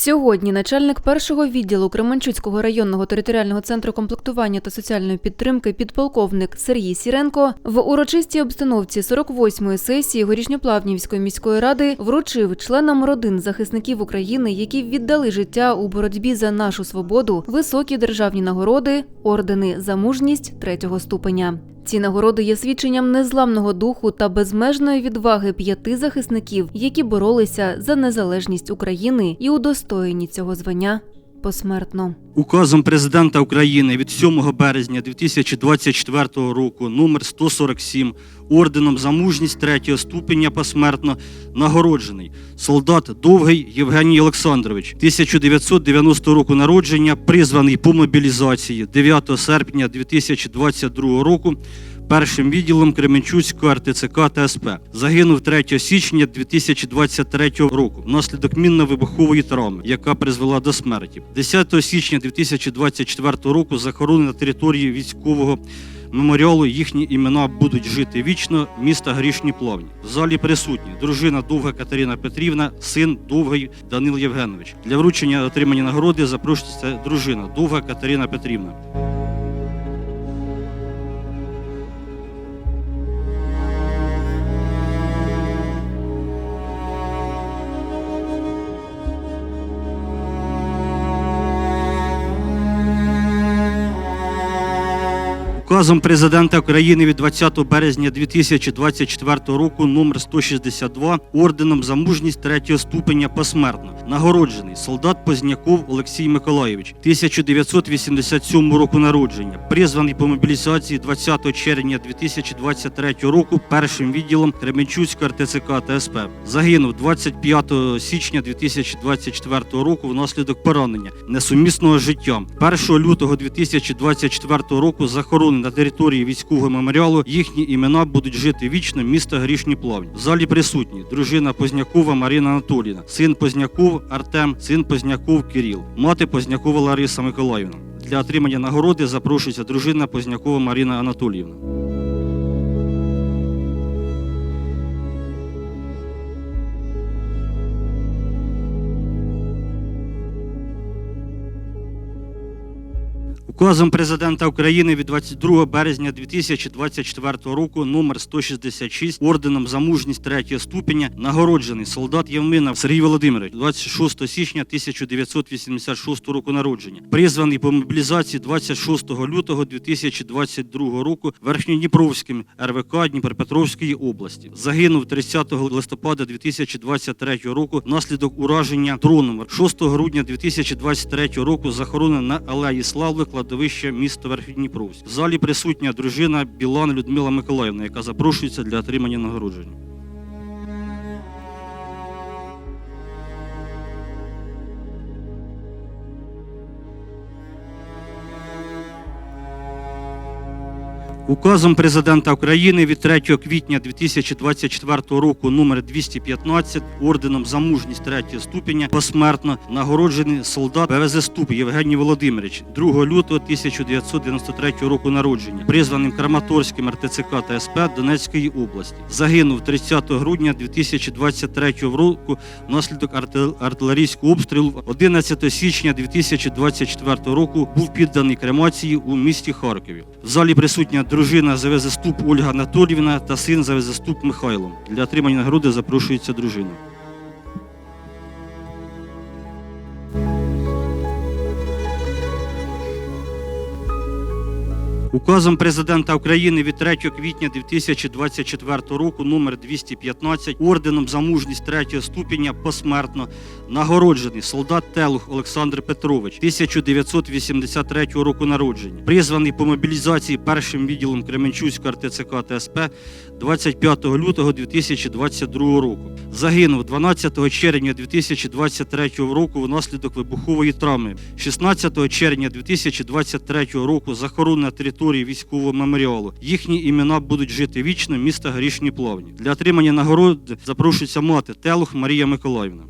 Сьогодні начальник першого відділу Кременчуцького районного територіального центру комплектування та соціальної підтримки підполковник Сергій Сіренко в урочистій обстановці 48-ї сесії Горішньоплавнівської міської ради вручив членам родин захисників України, які віддали життя у боротьбі за нашу свободу, високі державні нагороди, ордени за мужність третього ступеня. Ці нагороди є свідченням незламного духу та безмежної відваги п'яти захисників, які боролися за незалежність України і удостоєні цього звання посмертно. Указом президента України від 7 березня 2024 року номер 147 орденом за мужність третього ступеня посмертно нагороджений солдат Довгий Євгеній Олександрович, 1990 року народження, призваний по мобілізації 9 серпня 2022 року першим відділом Кременчуцького РТЦК та СП. Загинув 3 січня 2023 року внаслідок мінно-вибухової травми, яка призвела до смерті. 10 січня 2024 року захоронені на території військового меморіалу їхні імена будуть жити вічно міста Грішні Плавні. В залі присутні дружина Довга Катерина Петрівна, син Довгий Данил Євгенович. Для вручення отримання нагороди запрошується дружина Довга Катерина Петрівна. Указом президента України від 20 березня 2024 року номер 162 орденом за мужність третього ступеня посмертно нагороджений солдат Позняков Олексій Миколайович, 1987 року народження, призваний по мобілізації 20 червня 2023 року першим відділом Кременчуцького РТЦК та СП. Загинув 25 січня 2024 року внаслідок поранення несумісного з життям. 1 лютого 2024 року захоронений на території військового меморіалу. Їхні імена будуть жити вічно міста Грішні Плавні. В залі присутні дружина Познякова Марина Анатоліївна, син Артем, син Позняков Кирил, мати Познякова Лариса Миколаївна. Для отримання нагороди запрошується дружина Познякова Маріна Анатоліївна. Указом президента України від 22 березня 2024 року номер 166 орденом за мужність третього ступеня нагороджений солдат Євмина Сергій Володимирович 26 січня 1986 року народження, призваний по мобілізації 26 лютого 2022 року Верхньодніпровським РВК Дніпропетровської області. Загинув 30 листопада 2023 року внаслідок ураження дроном. 6 грудня 2023 року захоронено на алеї Слави кладовище міста Верхньодніпровськ. В залі присутня дружина Білан Людмила Миколаївна, яка запрошується для отримання нагородження. Указом президента України від 3 квітня 2024 року номер 215 орденом за мужність третього ступеня посмертно нагороджений солдат БВЗ Ступ Євгеній Володимирович 2 лютого 1993 року народження, призваним Краматорським РТЦК та СП Донецької області. Загинув 30 грудня 2023 року внаслідок артилерійського обстрілу. 11 січня 2024 року був підданий кремації у місті Харкові. В залі присутня дружина завезеступ Ольга Анатоліївна та син завезеступ Михайло. Для отримання нагороди запрошується дружина. Указом президента України від 3 квітня 2024 року номер 215 орденом за мужність третього ступеня посмертно нагороджений солдат Телух Олександр Петрович 1983 року народження, призваний по мобілізації першим відділом Кременчуцького РТЦК та СП 25 лютого 2022 року. Загинув 12 червня 2023 року внаслідок вибухової травми. 16 червня 2023 року захоронено на території військового меморіалу. Їхні імена будуть жити вічно міста Грішні Плавні. Для отримання нагороди запрошується мати Телух Марія Миколаївна.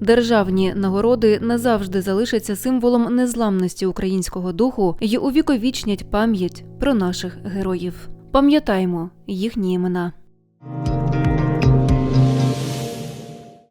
Державні нагороди назавжди залишаться символом незламності українського духу й увіковічнять пам'ять про наших героїв. Пам'ятаємо їхні імена.